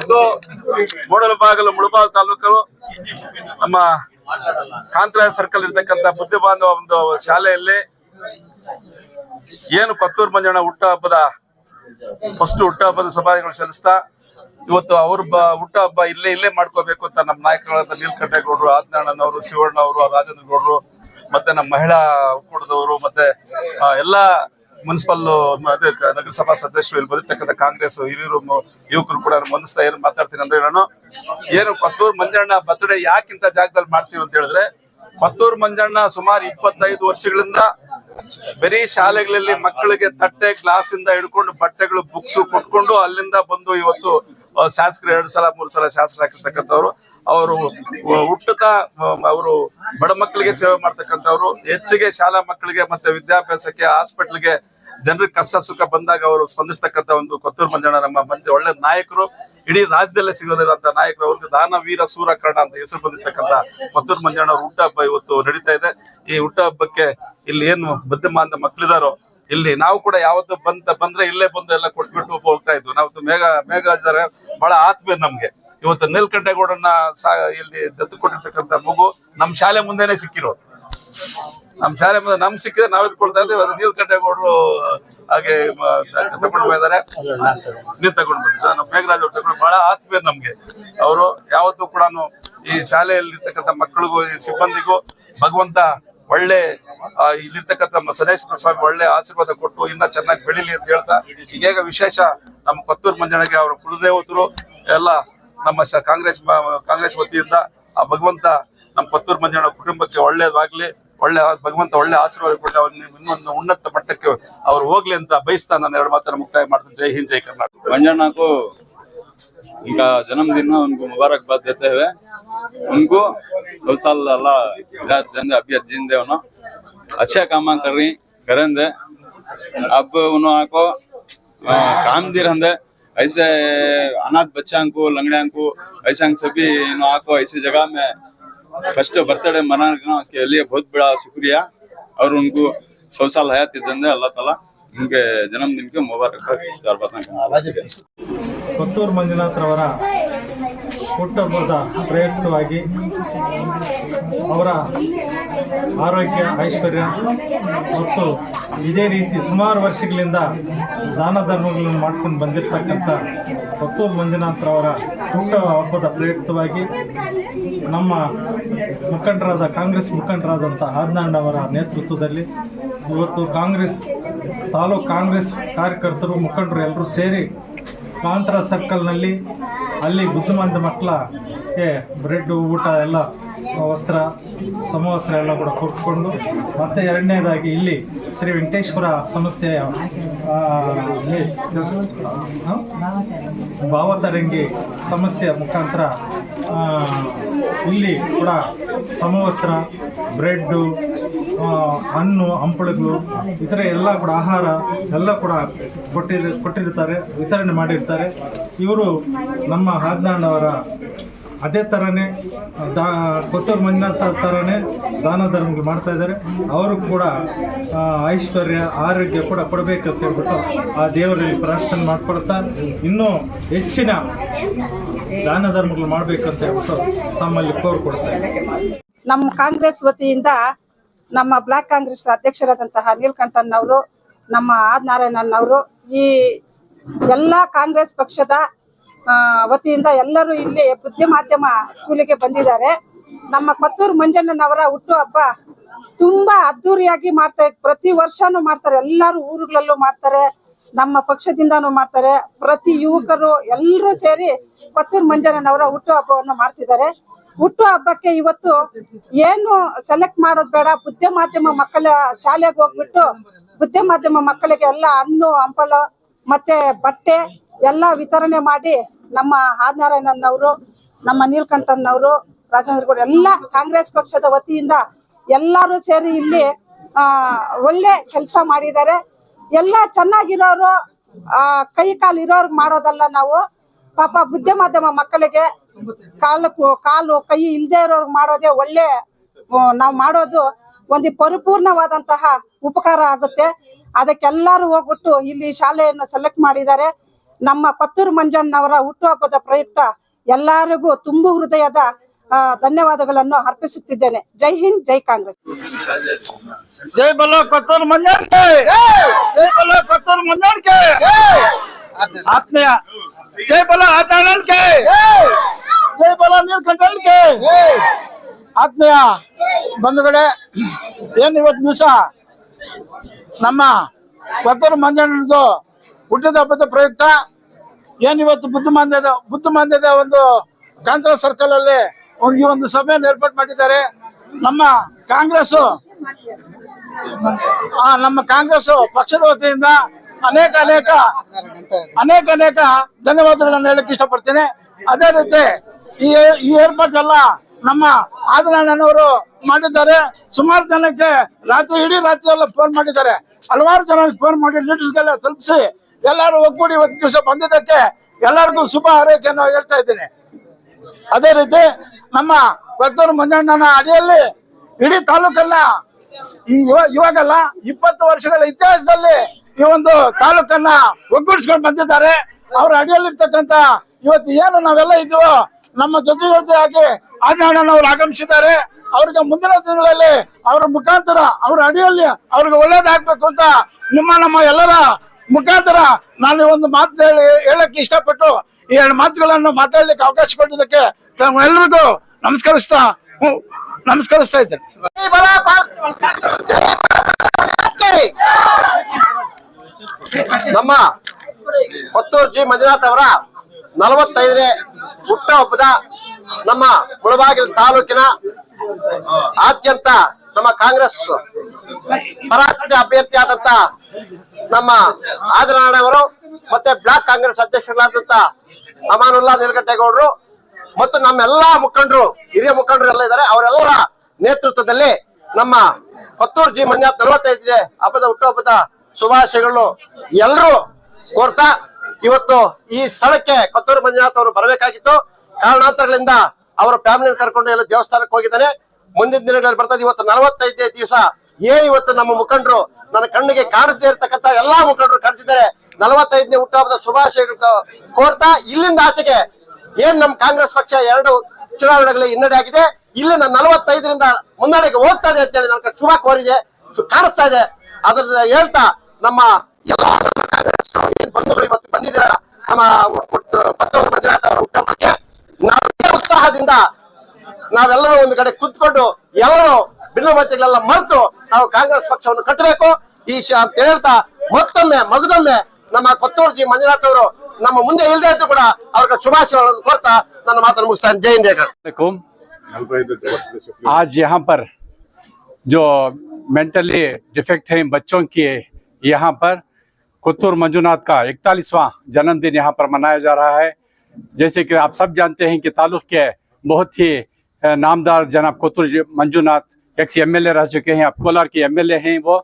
ಇವತ್ತು ಮೂಡಲಬಾಗಲು ಮುಳಬಾಲ್ ತಾಲೂಕು ನಮ್ಮ ಕಾಂತರಾಯ ಸರ್ಕಲ್ ಇರ್ತಕ್ಕಂಥ ಬುದ್ಧಿ ಬಾಂಧವ ಒಂದು ಶಾಲೆಯಲ್ಲಿ ಏನು ಕೊತ್ತೂರು ಮಂಜಣ್ಣ ಹುಟ್ಟ ಹಬ್ಬದ ಫಸ್ಟ್ ಹುಟ್ಟ ಹಬ್ಬದ ಸಭಾಗಳು ಸಲ್ಲಿಸ್ತಾ, ಇವತ್ತು ಅವ್ರ ಬ ಹುಟ್ಟು ಹಬ್ಬ ಇಲ್ಲೇ ಇಲ್ಲೇ ಮಾಡ್ಕೋಬೇಕು ಅಂತ ನಮ್ಮ ನಾಯಕರಾದ ನೀಲಕಂಠೇಗೌಡರು ಗೌಡ್ರು ಶಿವಣ್ಣ ಅವರು ರಾಜೇಂದ್ರ ಗೌಡರು ಮತ್ತೆ ನಮ್ಮ ಮಹಿಳಾ ಒಕ್ಕೂಟದವರು ಮತ್ತೆ ಎಲ್ಲಾ ಮುನ್ಸಿಪಲ್ ನಗರಸಭಾ ಸದಸ್ಯರು ಇಲ್ಲಿ ಕಾಂಗ್ರೆಸ್ ಹಿರಿಯರು ಯುವಕರು ಕೂಡ ಬಂಧಿಸ್ತಾ ಏನು ಮಾತಾಡ್ತೀನಿ ಅಂದ್ರೆ ನಾನು, ಏನು ಕೊತ್ತೂರು ಮಂಜಣ್ಣ ಬರ್ತ್ಡೇ ಯಾಕಿಂತ ಜಾಗದಲ್ಲಿ ಮಾಡ್ತೀವಿ ಅಂತ ಹೇಳಿದ್ರೆ, ಕೊತ್ತೂರು ಮಂಜಣ್ಣ ಸುಮಾರು ಇಪ್ಪತ್ತೈದು ವರ್ಷಗಳಿಂದ ಬರೀ ಶಾಲೆಗಳಲ್ಲಿ ಮಕ್ಕಳಿಗೆ ತಟ್ಟೆ ಗ್ಲಾಸ್ ಇಂದ ಹಿಡ್ಕೊಂಡು ಬಟ್ಟೆಗಳು, ಬುಕ್ಸ್ ಕೊಟ್ಕೊಂಡು ಅಲ್ಲಿಂದ ಬಂದು ಇವತ್ತು ಶಾಸಕರು ಎರಡು ಸಲ, ಮೂರು ಸಲ ಶಾಸಕರಾಗಿರ್ತಕ್ಕಂಥವ್ರು ಅವರು ಹುಟ್ಟುತ್ತಾ ಅವರು ಬಡ ಮಕ್ಕಳಿಗೆ ಸೇವೆ ಮಾಡ್ತಕ್ಕಂಥವ್ರು. ಹೆಚ್ಚಿಗೆ ಶಾಲಾ ಮಕ್ಕಳಿಗೆ ಮತ್ತೆ ವಿದ್ಯಾಭ್ಯಾಸಕ್ಕೆ, ಹಾಸ್ಪಿಟ್ಲ್ಗೆ ಜನರಿಗೆ ಕಷ್ಟ ಸುಖ ಬಂದಾಗ ಅವರು ಸ್ಪಂದಿಸ್ತಕ್ಕಂಥ ಒಂದು ಕೊತ್ತೂರು ಮಂಜಣ್ಣ ನಮ್ಮ ಮಂದಿ ಒಳ್ಳೆ ನಾಯಕರು. ಇಡೀ ರಾಜ್ಯದಲ್ಲೇ ಸಿಗೋದಿರುವಂತಹ ನಾಯಕರು. ಅವ್ರಿಗೆ ದಾನ, ವೀರ ಸೂರ ಕರ್ಣ ಅಂತ ಹೆಸರು ಬಂದಿರ್ತಕ್ಕಂಥ ಕೊತ್ತೂರು ಮಂಜಣ್ಣ ಅವ್ರ ಹುಟ್ಟಹಬ್ಬ ಇವತ್ತು ನಡೀತಾ ಇದೆ. ಈ ಹುಟ್ಟಹಬ್ಬಕ್ಕೆ ಇಲ್ಲಿ ಏನು ಬುದ್ಧಿಮಾಂದ ಮಕ್ಕಳಿದಾರೋ ಇಲ್ಲಿ ನಾವು ಕೂಡ ಯಾವತ್ತು ಬಂತ ಬಂದ್ರೆ ಇಲ್ಲೇ ಬಂದು ಎಲ್ಲ ಕೊಟ್ಬಿಟ್ಟು ಹೋಗ್ತಾ ಇದ್ವಿ. ನಾವು ಮೇಘ ಮೇಘ ಇದ್ದಾರೆ ಬಹಳ ಆತ್ಮೀಯ ನಮ್ಗೆ. ಇವತ್ತು ನೀಲ್ಕಂಠೇಗೌಡನ್ನ ಇಲ್ಲಿ ದತ್ತು ಕೊಟ್ಟಿರ್ತಕ್ಕಂಥ ಮಗು ನಮ್ ಶಾಲೆ ಮುಂದೆನೆ ಸಿಕ್ಕಿರೋದು. ನಮ್ ಶಾಲೆ ಮುಂದೆ ನಮ್ ಸಿಕ್ಕಿದ್ರೆ ನಾವ್ ಇದ್ಕೊಳ್ತಾ ಇದ್ದೀವಿ. ಅದು ನೀಲ್ಕಂಠೇಗೌಡರು ಹಾಗೆ ತಗೊಂಡು ಹೋಗಿದ್ದಾರೆ. ನೀವ್ ತಗೊಂಡು. ನಮ್ಮ ಮೇಘರಾಜ್ ಅವ್ರು ತಗೊಂಡು ಬಹಳ ಆತ್ಮೀಯ ನಮ್ಗೆ. ಅವರು ಯಾವತ್ತೂ ಕೂಡ ಈ ಶಾಲೆಯಲ್ಲಿ ಇರ್ತಕ್ಕಂಥ ಮಕ್ಕಳಿಗೂ ಸಿಬ್ಬಂದಿಗೂ ಭಗವಂತ ಒಳ್ಳೆ ಇಲ್ಲಿರ್ತಕ್ಕಂಥ ಸನೇಶ್ವರ ಸ್ವಾಮಿ ಒಳ್ಳೆ ಆಶೀರ್ವಾದ ಕೊಟ್ಟು ಇನ್ನ ಚೆನ್ನಾಗಿ ಬೆಳಿಲಿ ಅಂತ ಹೇಳ್ತಾ ಈಗ ವಿಶೇಷ ನಮ್ಮ ಪತ್ತೂರು ಮಂಜಣ್ಣಗೆ ಅವರ ಕುಲದೇವತರು, ಎಲ್ಲ ನಮ್ಮ ಕಾಂಗ್ರೆಸ್ ಕಾಂಗ್ರೆಸ್ ವತಿಯಿಂದ ಆ ಭಗವಂತ ನಮ್ಮ ಪತ್ತೂರು ಮಂಜನ ಕುಟುಂಬಕ್ಕೆ ಒಳ್ಳೇದಾಗ್ಲಿ ಒಳ್ಳೆ, ಭಗವಂತ ಒಳ್ಳೆ ಆಶೀರ್ವಾದ ಕೊಟ್ಟು ಇನ್ನೊಂದು ಉನ್ನತ ಮಟ್ಟಕ್ಕೆ ಅವ್ರು ಹೋಗ್ಲಿ ಅಂತ ಬಯಸ್ತಾ ನಾನು ಎರಡು ಮಾತನ್ನು ಮುಕ್ತಾಯ ಮಾಡ್ತೀನಿ. ಜೈ ಹಿಂದ್, ಜೈ ಕರ್ನಾಟಕ. ان کا جنم دن ہے ان کو مبارکباد دیتے ہوئے ان کو بہت سال اللہ ابھی جن دے انہوں اچھا کام کریں کریں دے اب انہوں کو کام دے رہن ایسے اناتھ بچوں کو لنگڑیاں کو ایسے سبھی انہوں کو ایسی جگہ میں فسٹ برتھ ڈے منانا اس کے لیے بہت بڑا شکریہ اور ان کو سو سال حیات دے اللہ تعالیٰ ان کے جنم دن کے مبارک ಕೊತ್ತೂರು ಮಂಜುನಾಥ್ರವರ ಹುಟ್ಟಹಬ್ಬದ ಪ್ರಯುಕ್ತವಾಗಿ ಅವರ ಆರೋಗ್ಯ, ಐಶ್ವರ್ಯ ಮತ್ತು ಇದೇ ರೀತಿ ಸುಮಾರು ವರ್ಷಗಳಿಂದ ದಾನ ಧರ್ಮಗಳನ್ನು ಮಾಡ್ಕೊಂಡು ಬಂದಿರತಕ್ಕಂಥ ಕೊತ್ತೂರು ಮಂಜುನಾಥ್ರವರ ಹುಟ್ಟ ಹಬ್ಬದ ಪ್ರಯುಕ್ತವಾಗಿ ನಮ್ಮ ಮುಖಂಡರಾದ ಕಾಂಗ್ರೆಸ್ ಮುಖಂಡರಾದಂಥ ಆದ್ನಾಂಡವರ ನೇತೃತ್ವದಲ್ಲಿ ಇವತ್ತು ಕಾಂಗ್ರೆಸ್ ತಾಲೂಕು ಕಾಂಗ್ರೆಸ್ ಕಾರ್ಯಕರ್ತರು, ಮುಖಂಡರು ಎಲ್ಲರೂ ಸೇರಿ ಕಾಂತರ ಸರ್ಕಲ್ನಲ್ಲಿ ಅಲ್ಲಿ ಬುದ್ಧಿಮಾಂದ ಮಕ್ಕಳಿಗೆ ಬ್ರೆಡ್, ಊಟ ಎಲ್ಲ, ವಸ್ತ್ರ, ಸಮವಸ್ತ್ರ ಎಲ್ಲ ಕೂಡ ಕೊಟ್ಕೊಂಡು, ಮತ್ತು ಎರಡನೇದಾಗಿ ಇಲ್ಲಿ ಶ್ರೀ ವೆಂಕಟೇಶ್ವರ ಸಂಸ್ಥೆಯ? ಭಾವತರಂಗಿ ಸಮಸ್ಯೆಯ ಮುಖಾಂತರ ಇಲ್ಲಿ ಕೂಡ ಸಮವಸ್ತ್ರ, ಬ್ರೆಡ್ಡು ಹಣ್ಣು ಹಂಪಳುಗಳು ಇತರ ಎಲ್ಲ ಕೂಡ ಆಹಾರ, ಎಲ್ಲ ಕೂಡ ಕೊಟ್ಟಿರ್, ಕೊಟ್ಟಿರ್ತಾರೆ, ವಿತರಣೆ ಮಾಡಿರ್ತಾರೆ. ಇವರು ನಮ್ಮ ಹಾಜ್ನಾಳ್ ಅದೇ ಥರನೇ ದಾ, ಕೊತ್ತೂರು ಮಂಜುನಾಥ ಥರನೇ ದಾನ ಧರ್ಮಗಳು ಮಾಡ್ತಾ ಇದ್ದಾರೆ. ಅವರು ಕೂಡ ಐಶ್ವರ್ಯ, ಆರೋಗ್ಯ ಕೂಡ ಕೊಡಬೇಕಂತ ಹೇಳ್ಬಿಟ್ಟು ಆ ದೇವರಲ್ಲಿ ಪ್ರಾರ್ಥನೆ ಮಾಡ್ಕೊಡ್ತಾ ಇನ್ನೂ ಹೆಚ್ಚಿನ ದಾನ ಧರ್ಮಗಳು ಮಾಡಬೇಕಂತ ಹೇಳ್ಬಿಟ್ಟು ತಮ್ಮಲ್ಲಿ ಕೋರ್ಕೊಡ್ತಾ ನಮ್ಮ ಕಾಂಗ್ರೆಸ್ ವತಿಯಿಂದ ನಮ್ಮ ಬ್ಲಾಕ್ ಕಾಂಗ್ರೆಸ್ ಅಧ್ಯಕ್ಷರಾದಂತಹ ನೀಲ್ಕಂಠನ್ ಅವರು ನಮ್ಮ ಆದ್ ನಾರಾಯಣನ್ ಅವರು ಈ ಎಲ್ಲ ಕಾಂಗ್ರೆಸ್ ಪಕ್ಷದ ವತಿಯಿಂದ ಎಲ್ಲರೂ ಇಲ್ಲಿ ಬುದ್ಧಿ ಮಾಧ್ಯಮ ಸ್ಕೂಲಿಗೆ ಬಂದಿದ್ದಾರೆ. ನಮ್ಮ ಕೊತ್ತೂರು ಮಂಜಣ್ಣನವರ ಹುಟ್ಟು ಹಬ್ಬ ತುಂಬಾ ಅದ್ದೂರಿಯಾಗಿ ಮಾಡ್ತಾ ಪ್ರತಿ ವರ್ಷನೂ ಮಾಡ್ತಾರೆ. ಎಲ್ಲರೂ ಊರುಗಳಲ್ಲೂ ಮಾಡ್ತಾರೆ, ನಮ್ಮ ಪಕ್ಷದಿಂದಾನು ಮಾಡ್ತಾರೆ. ಪ್ರತಿ ಯುವಕರು ಎಲ್ಲರೂ ಸೇರಿ ಕೊತ್ತೂರು ಮಂಜಣ್ಣನವರ ಹುಟ್ಟು ಹಬ್ಬವನ್ನು ಮಾಡ್ತಿದ್ದಾರೆ. ಹುಟ್ಟು ಹಬ್ಬಕ್ಕೆ ಇವತ್ತು ಏನು ಸೆಲೆಕ್ಟ್ ಮಾಡೋದು ಬೇಡ. ಬುದ್ಧಿ ಮಾಧ್ಯಮ ಮಕ್ಕಳ ಶಾಲೆಗೆ ಹೋಗ್ಬಿಟ್ಟು ಬುದ್ಧಿ ಮಾಧ್ಯಮ ಮಕ್ಕಳಿಗೆ ಎಲ್ಲ ಹಣ್ಣು, ಹಂಪಲು, ಮತ್ತೆ ಬಟ್ಟೆ ಎಲ್ಲ ವಿತರಣೆ ಮಾಡಿ ನಮ್ಮ ಆದ್ನಾರಾಯಣನವರು, ನಮ್ಮ ನೀಲ್ಕಂಠನವರು, ರಾಜೇಂದ್ರ ಗೌಡ ಎಲ್ಲ ಕಾಂಗ್ರೆಸ್ ಪಕ್ಷದ ವತಿಯಿಂದ ಎಲ್ಲರೂ ಸೇರಿ ಇಲ್ಲಿ ಒಳ್ಳೆ ಕೆಲಸ ಮಾಡಿದ್ದಾರೆ. ಎಲ್ಲ ಚೆನ್ನಾಗಿರೋರು, ಆ, ಕೈ ಕಾಲು ಇರೋರ್ಗ್ ಮಾಡೋದಲ್ಲ ನಾವು. ಪಾಪ ಬುದ್ಧಿ ಮಾಧ್ಯಮ ಮಕ್ಕಳಿಗೆ ಕಾಲು ಕಾಲು, ಕೈ ಇಲ್ಲದೆ ಇರೋರ್ಗ್ ಮಾಡೋದೇ ಒಳ್ಳೆ ನಾವು ಮಾಡೋದು ಒಂದು ಪರಿಪೂರ್ಣವಾದಂತಹ ಉಪಕಾರ ಆಗುತ್ತೆ. ಅದಕ್ಕೆಲ್ಲರೂ ಹೋಗ್ಬಿಟ್ಟು ಇಲ್ಲಿ ಶಾಲೆಯನ್ನು ಸೆಲೆಕ್ಟ್ ಮಾಡಿದ್ದಾರೆ. ನಮ್ಮ ಪತ್ತೂರು ಮಂಜಣ್ಣವರ ಹುಟ್ಟುಹಬ್ಬದ ಪ್ರಯುಕ್ತ ಎಲ್ಲರಿಗೂ ತುಂಬು ಹೃದಯದ ಧನ್ಯವಾದಗಳನ್ನು ಅರ್ಪಿಸುತ್ತಿದ್ದೇನೆ. ಜೈ ಹಿಂದ್, ಜೈ ಕಾಂಗ್ರೆಸ್. ಜೈ ಬಲೋ ಕೊತ್ತೂರು ಮಂಜಾಣಿಕೆ ಜೈ ಬಲೋ ಕೊತ್ತೂರು ಮಂಜಾಣಿಕೆ ಆತ್ಮೀಯ, ಜೈ ಬಲ ಆತಾಣಿಕೆ ಜೈ ಬಲ ನೀಲ್ಕಂಠನ್ಕೆ ಆತ್ಮೀಯ ಬಂಧುಗಳೇ, ಏನ್ ಇವತ್ತು ದಿವಸ? ನಮ್ಮ ಕೊತ್ತೂರು ಮಂಜಣ್ಣದು ಹುಟ್ಟಿದ ಹಬ್ಬದ ಪ್ರಯುಕ್ತ ಏನ್ ಇವತ್ತು ಬುದ್ಧ ಮಾಂದ್ಯದ ಒಂದು ಕಾಂಗ್ರೆಸ್ ಸರ್ಕಲ್ ಅಲ್ಲಿ ಈ ಒಂದು ಸಭೆಯನ್ನು ಏರ್ಪಾಟ್ ಮಾಡಿದ್ದಾರೆ. ನಮ್ಮ ಕಾಂಗ್ರೆಸ್ ನಮ್ಮ ಕಾಂಗ್ರೆಸ್ ಪಕ್ಷದ ವತಿಯಿಂದ ಅನೇಕ ಅನೇಕ ಅನೇಕ ಅನೇಕ ಧನ್ಯವಾದಗಳನ್ನು ಹೇಳಕ್ ಇಷ್ಟಪಡ್ತೀನಿ. ಅದೇ ರೀತಿ ಈ ಈ ಏರ್ಪಾಟೆಲ್ಲ ನಮ್ಮ ಆದರಣ್ಣನವರು ಮಾಡಿದ್ದಾರೆ. ಸುಮಾರು ಜನಕ್ಕೆ ರಾತ್ರಿ, ಇಡೀ ರಾತ್ರಿ ಎಲ್ಲ ಫೋನ್ ಮಾಡಿದ್ದಾರೆ. ಹಲವಾರು ಜನ ಫೋನ್ ಮಾಡಿ ಲೀಡರ್ಸ್ಗೆಲ್ಲ ತಲುಪಿಸಿ ಎಲ್ಲರೂ ಒಗ್ಗೂಡಿ ಒಂದು ದಿವಸ ಬಂದಿದ್ದಕ್ಕೆ ಎಲ್ಲರಿಗೂ ಶುಭ ಹಾರೈಕೆಯನ್ನು ಹೇಳ್ತಾ ಇದ್ದೀನಿ. ಅದೇ ರೀತಿ ನಮ್ಮ ಕೊತ್ತೂರು ಮಂಜಣ್ಣನ ಅಡಿಯಲ್ಲಿ ಇಡೀ ತಾಲೂಕನ್ನ ಈ ಇವ- ಇವಾಗಲ್ಲ ಇಪ್ಪತ್ತು ವರ್ಷಗಳ ಇತಿಹಾಸದಲ್ಲಿ ಈ ಒಂದು ತಾಲೂಕನ್ನ ಒಗ್ಗೂಡಿಸ್ಕೊಂಡು ಬಂದಿದ್ದಾರೆ. ಅವ್ರ ಅಡಿಯಲ್ಲಿರ್ತಕ್ಕಂತ ಇವತ್ತು ಏನು ನಾವೆಲ್ಲ ಇದೀವೋ ನಮ್ಮ ಜೊತೆ ಜೊತೆಯಾಗಿ ಆಜ್ಞಾನವರು ಆಗಮಿಸಿದ್ದಾರೆ. ಅವ್ರಿಗೆ ಮುಂದಿನ ದಿನಗಳಲ್ಲಿ ಅವರ ಮುಖಾಂತರ ಅವ್ರ ಅಡಿಯಲ್ಲಿ ಅವ್ರಿಗೆ ಒಳ್ಳೇದಾಗ್ಬೇಕು ಅಂತ ನಿಮ್ಮ ನಮ್ಮ ಎಲ್ಲರ ಮುಖಾಂತರ ನಾನು ಒಂದು ಮಾತು ಹೇಳಿ ಹೇಳಕ್ಕೆ ಇಷ್ಟಪಟ್ಟು ಈ ಎರಡು ಮಾತುಗಳನ್ನು ಮಾತಾಡ್ಲಿಕ್ಕೆ ಅವಕಾಶ ಕೊಟ್ಟಿದ್ದಕ್ಕೆ ತಮ್ಮೆಲ್ಲರಿಗೂ ನಮಸ್ಕರಿಸ್ತಾ ನಮಸ್ಕರಿಸ್ತಾ ಇದ್ದೇನೆ. ನಮ್ಮ ಕೊತ್ತೂರು ಜಿ. ಮಂಜುನಾಥ್ ಅವರ ನಲವತ್ತೈದನೇ ಹುಟ್ಟುಹಬ್ಬದ ನಮ್ಮ ಮುಳಬಾಗಿಲು ತಾಲೂಕಿನ ಆದ್ಯಂತ ನಮ್ಮ ಕಾಂಗ್ರೆಸ್ ಪರಾಜಿತ ಅಭ್ಯರ್ಥಿ ಆದಂತ ನಮ್ಮ ಆದಿನಾರಾಯಣವರು ಮತ್ತೆ ಬ್ಲಾಕ್ ಕಾಂಗ್ರೆಸ್ ಅಧ್ಯಕ್ಷರಾದಂತ ಅಮಾನುಲ್ಲಾ ನೀಲಕಂಠೇಗೌಡರು ಮತ್ತು ನಮ್ಮೆಲ್ಲಾ ಮುಖಂಡರು, ಹಿರಿಯ ಮುಖಂಡರು ಎಲ್ಲ ಇದ್ದಾರೆ. ಅವರೆಲ್ಲರ ನೇತೃತ್ವದಲ್ಲಿ ನಮ್ಮ ಕೊತ್ತೂರು ಜಿ ಮಂಜುನಾಥ್ ನಲವತ್ತೈದನೇ ಹಬ್ಬದ ಹುಟ್ಟುಹಬ್ಬದ ಶುಭಾಶಯಗಳು ಎಲ್ಲರೂ ಕೋರ್ತಾ ಇವತ್ತು ಈ ಸ್ಥಳಕ್ಕೆ ಕೊತ್ತೂರು ಮಂಜುನಾಥ್ ಅವರು ಬರಬೇಕಾಗಿತ್ತು. ಕಾರಣಾಂತರಗಳಿಂದ ಅವರ ಫ್ಯಾಮಿಲಿ ಕರ್ಕೊಂಡು ಎಲ್ಲ ದೇವಸ್ಥಾನಕ್ಕೆ ಹೋಗಿದ್ದಾನೆ. ಮುಂದಿನ ದಿನಗಳಲ್ಲಿ ಬರ್ತದೆ. ಇವತ್ತು ನಲವತ್ತೈದನೇ ದಿವಸ ಏನ್ ಇವತ್ತು ನಮ್ಮ ಮುಖಂಡರು ನನ್ನ ಕಣ್ಣಿಗೆ ಕಾಣಿಸದೇ ಇರತಕ್ಕಂತ ಎಲ್ಲಾ ಮುಖಂಡರು ಕಾಣಿಸಿದ್ದಾರೆ. ನಲವತ್ತೈದನೇ ಹುಟ್ಟುಹಬ್ಬದ ಶುಭಾಶಯಗಳು ಕೋರ್ತಾ, ಇಲ್ಲಿಂದ ಆಚೆಗೆ ಏನ್ ನಮ್ಮ ಕಾಂಗ್ರೆಸ್ ಪಕ್ಷ ಎರಡು ಚುನಾವಣೆಗಳಲ್ಲಿ ಹಿನ್ನಡೆ ಆಗಿದೆ, ಇಲ್ಲಿಂದ ನಲವತ್ತೈದರಿಂದ ಮುನ್ನಡೆಗೆ ಹೋಗ್ತಾ ಇದೆ ಅಂತ ಹೇಳಿ ನನಗೆ ಶುಭ ಕೋರಿದೆ ಕಾಣಿಸ್ತಾ ಇದೆ. ಅದ್ರ ಹೇಳ್ತಾ, ನಮ್ಮ ಎಲ್ಲಾ ನಮ್ಮ ಕಾಂಗ್ರೆಸ್ ಏನ್ ಬಂಧುಗಳು ಇವತ್ತು ಬಂದಿದ್ದೀರ, ನಮ್ಮ ಮಂಜುನಾಥ್ ಅವರ ಹುಟ್ಟುಹಬ್ಬಕ್ಕೆ, ನಾವು ಉತ್ಸಾಹದಿಂದ ನಾವೆಲ್ಲರೂ ಒಂದು ಕಡೆ ಕುತ್ಕೊಂಡು ಎಲ್ಲರೂ ಭಿನ್ನಮತಿಗಳೆಲ್ಲ ಮರೆತು ನಾವು ಕಾಂಗ್ರೆಸ್ ಪಕ್ಷವನ್ನು ಕಟ್ಟಬೇಕು ಈ ಶ ಅಂತ ಹೇಳ್ತಾ ಮತ್ತೊಮ್ಮೆ ಮಗದೊಮ್ಮೆ ನಮ್ಮ ಕೊತ್ತೂರು ಜಿ ಮಂಜುನಾಥ್ ಅವರು ನಮ್ಮ ಮುಂದೆ ಇಲ್ಲದೆ ಇದ್ದು ಕೂಡ ಅವ್ರಿಗೆ ಶುಭಾಶಯಗಳನ್ನು ಕೋರ್ತಾ ನನ್ನ ಮಾತನ್ನು ಮುಗಿಸ್ತಾನೆ ಜೈ ಇಂಡಿಯಾ वालेकुम आज यहाँ पर जो मेंटली डिफेक्ट हैं बच्चों की यहाँ पर कुत्तूर मंजूनाथ का इकतालीसवां जन्मदिन यहाँ पर मनाया जा रहा है जैसे कि आप सब जानते हैं कि तालुक के बहुत ही अ, नामदार जनाब ایکس ایم ایل اے رہ چکے ہیں، اب کولار کے ایم ایل اے ہیں وہ۔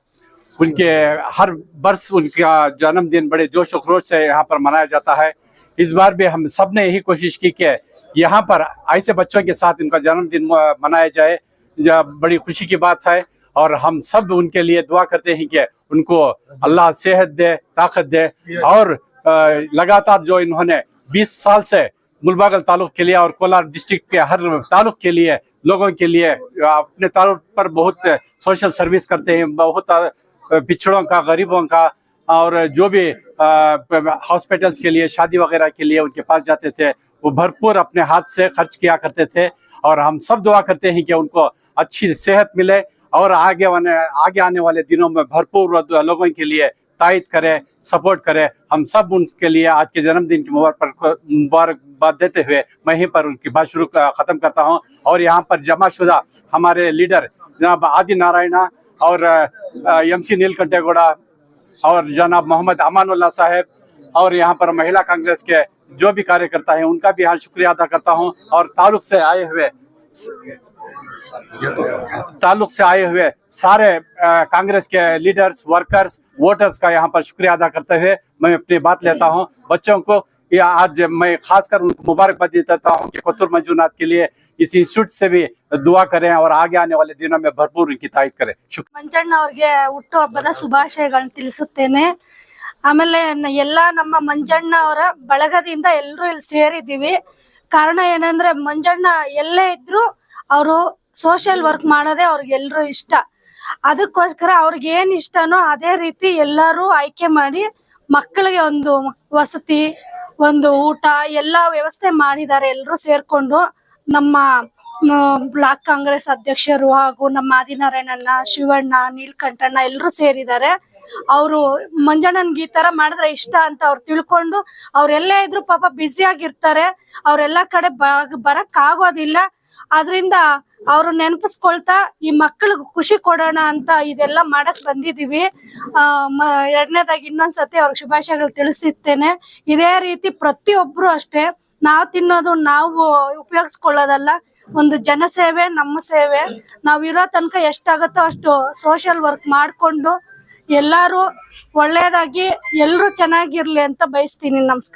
ان کے ہر برس ان کا جنم دن بڑے جوش و خروش سے یہاں پر منایا جاتا ہے۔ اس بار بھی ہم سب نے یہی کوشش کی کہ یہاں پر ایسے بچوں کے ساتھ ان کا جنم دن منایا جائے۔ بڑی خوشی کی بات ہے اور ہم سب ان کے لیے دعا کرتے ہیں کہ ان کو اللہ صحت دے، طاقت دے۔ اور لگاتار جو انہوں نے بیس سال سے ملباگل تعلق کے لیے اور کولار ڈسٹرکٹ کے ہر تعلق کے لیے، لوگوں کے لیے اپنے تعلق پر بہت سوشل سروس کرتے ہیں، بہت پچھڑوں کا، غریبوں کا اور جو بھی ہاسپٹلس کے لیے، شادی وغیرہ کے لیے ان کے پاس جاتے تھے، وہ بھرپور اپنے ہاتھ سے خرچ کیا کرتے تھے اور ہم سب دعا کرتے ہیں کہ ان کو اچھی صحت ملے اور آگے آنے والے دنوں میں بھرپور لوگوں کے لیے تائید کرے، سپورٹ کرے۔ ہم سب ان کے لیے آج کے جنم دن کی مبارک پر مبارکباد دیتے ہوئے میں ہی پر ان کی بات شروع ختم کرتا ہوں۔ اور یہاں پر جمع شدہ ہمارے لیڈر جناب آدی نارائنہ اور ایم سی نیل کنٹے گوڑا اور جناب محمد امان اللہ صاحب اور یہاں پر مہیلا کانگریس کے جو بھی کاریہ کرتا ہے، ان کا بھی یہاں شکریہ ادا کرتا ہوں۔ اور تعلق سے آئے ہوئے ताल्लुक से आए हुए सारे अ, कांग्रेस के लीडर्स वर्कर्स वोटर्स का यहाँ पर शुक्रिया अदा करते हुए मैं अपनी बात लेता हूँ बच्चों को ये आज मैं खासकर उनको मुबारकबाद देता हूँ कि कोतुर मंजूनाथ के लिए इस इंस्टीट्यूट से भी दुआ करें और आगे आने वाले दिनों में भरपूर उनकी तायद करें शुक्रिया ಮಂಜಣ್ಣ ಅವ್ರಿಗೆ ಹುಟ್ಟು ಹಬ್ಬದ ಶುಭಾಶಯಗಳನ್ನ ತಿಳಿಸುತ್ತೇನೆ ಆಮೇಲೆ ನ- ಎಲ್ಲ ನಮ್ಮ ಮಂಜಣ್ಣ ಅವರ ಬಳಗದಿಂದ ಎಲ್ಲರೂ ಇಲ್ಲಿ ಸೇರಿದ್ದೀವಿ ಕಾರಣ ಏನಂದ್ರೆ ಮಂಜಣ್ಣ ಎಲ್ಲೇ ಇದ್ರು ಅವರು ಸೋಷಿಯಲ್ ವರ್ಕ್ ಮಾಡೋದೇ ಅವ್ರಿಗೆಲ್ರೂ ಇಷ್ಟ. ಅದಕ್ಕೋಸ್ಕರ ಅವ್ರಿಗೆ ಏನ್ ಇಷ್ಟನೋ ಅದೇ ರೀತಿ ಎಲ್ಲರೂ ಆಯ್ಕೆ ಮಾಡಿ ಮಕ್ಕಳಿಗೆ ಒಂದು ವಸತಿ, ಒಂದು ಊಟ ಎಲ್ಲ ವ್ಯವಸ್ಥೆ ಮಾಡಿದ್ದಾರೆ ಎಲ್ಲರೂ ಸೇರ್ಕೊಂಡು. ನಮ್ಮ ಬ್ಲಾಕ್ ಕಾಂಗ್ರೆಸ್ ಅಧ್ಯಕ್ಷರು ಹಾಗೂ ನಮ್ಮ ಆದಿನಾರಾಯಣಣ್ಣ, ಶಿವಣ್ಣ, ನೀಲ್ಕಂಠಣ್ಣ ಎಲ್ಲರೂ ಸೇರಿದ್ದಾರೆ. ಅವರು ಮಂಜಣ್ಣನ್ಗೆ ಈ ತರ ಮಾಡಿದ್ರೆ ಇಷ್ಟ ಅಂತ ಅವ್ರು ತಿಳ್ಕೊಂಡು ಅವ್ರೆಲ್ಲೇ ಇದ್ರು ಪಾಪ ಬ್ಯುಸಿ ಆಗಿರ್ತಾರೆ. ಅವ್ರೆಲ್ಲಾ ಕಡೆ ಬರಕ್ ಆಗೋದಿಲ್ಲ. ಆದ್ರಿಂದ ಅವ್ರು ನೆನಪಿಸ್ಕೊಳ್ತಾ ಈ ಮಕ್ಕಳಿಗೆ ಖುಷಿ ಕೊಡೋಣ ಅಂತ ಇದೆಲ್ಲ ಮಾಡಕ್ ಬಂದಿದೀವಿ. ಎರಡನೇದಾಗಿ ಇನ್ನೊಂದ್ಸತಿ ಅವ್ರಿಗೆ ಶುಭಾಶಯಗಳು ತಿಳಿಸುತ್ತೇನೆ ಇದೇ ರೀತಿ ಪ್ರತಿಯೊಬ್ರು ಅಷ್ಟೇ, ನಾವು ತಿನ್ನೋದು ನಾವು ಉಪಯೋಗಿಸ್ಕೊಳ್ಳೋದಲ್ಲ, ಒಂದು ಜನಸೇವೆ ನಮ್ಮ ಸೇವೆ. ನಾವ್ ಇರೋ ತನಕ ಎಷ್ಟಾಗತ್ತೋ ಅಷ್ಟು ಸೋಷಿಯಲ್ ವರ್ಕ್ ಮಾಡ್ಕೊಂಡು ಎಲ್ಲಾರು ಒಳ್ಳೇದಾಗಿ, ಎಲ್ರು ಚೆನ್ನಾಗಿರ್ಲಿ ಅಂತ ಬಯಸ್ತೀನಿ. ನಮಸ್ಕಾರ.